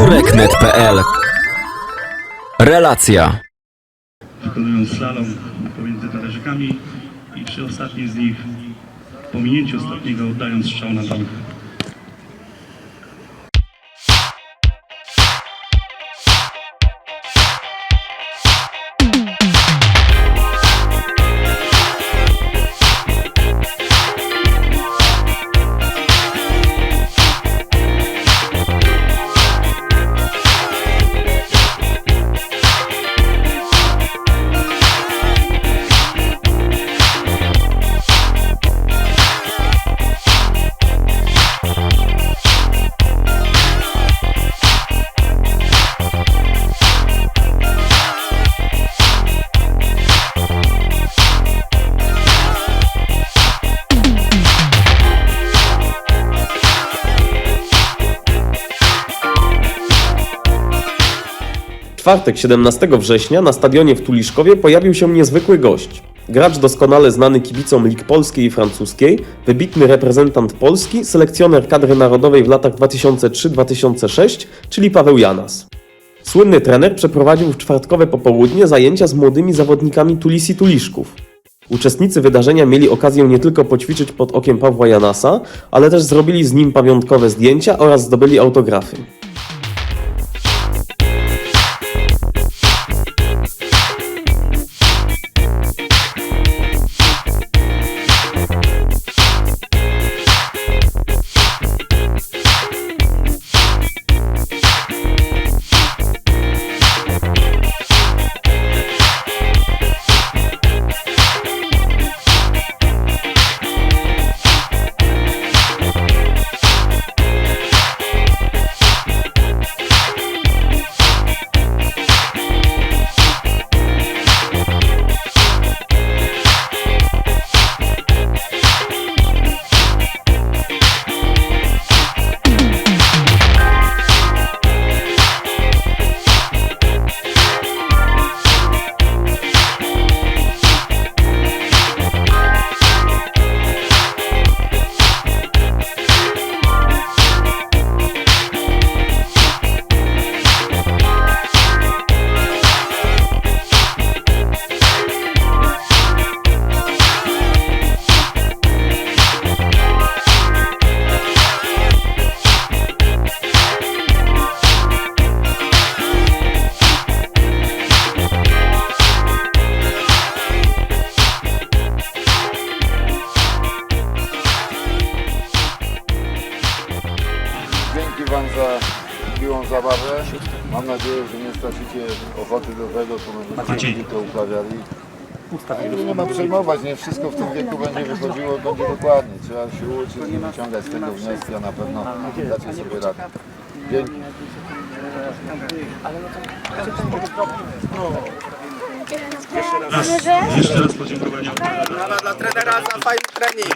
tureknet.pl Relacja wykonując slalom pomiędzy talerzykami i przy ostatnim z nich, po minięciu ostatniego, oddając strzał na bramkę. Czwartek 17 września na stadionie w Tuliszkowie pojawił się niezwykły gość. Gracz doskonale znany kibicom lig polskiej i francuskiej, wybitny reprezentant Polski, selekcjoner kadry narodowej w latach 2003-2006, czyli Paweł Janas. Słynny trener przeprowadził w czwartkowe popołudnie zajęcia z młodymi zawodnikami Tulisi Tuliszków. Uczestnicy wydarzenia mieli okazję nie tylko poćwiczyć pod okiem Pawła Janasa, ale też zrobili z nim pamiątkowe zdjęcia oraz zdobyli autografy. Dzięki Wam za miłą zabawę. Mam nadzieję, że nie stracicie ochoty do tego, co będziecie to uprawiali. Ale nie ma przejmować, nie wszystko w tym wieku będzie wychodziło, będzie dokładnie. Trzeba się uczyć i wyciągać z tego wnioski, a na pewno dacie sobie radę. Dzięki. Jeszcze raz podziękowania. dla trenera za fajny trening.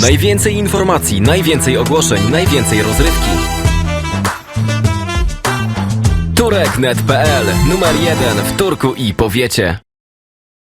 Najwięcej informacji, najwięcej ogłoszeń, najwięcej rozrywki. Tureknet.pl Numer jeden w Turku i powiecie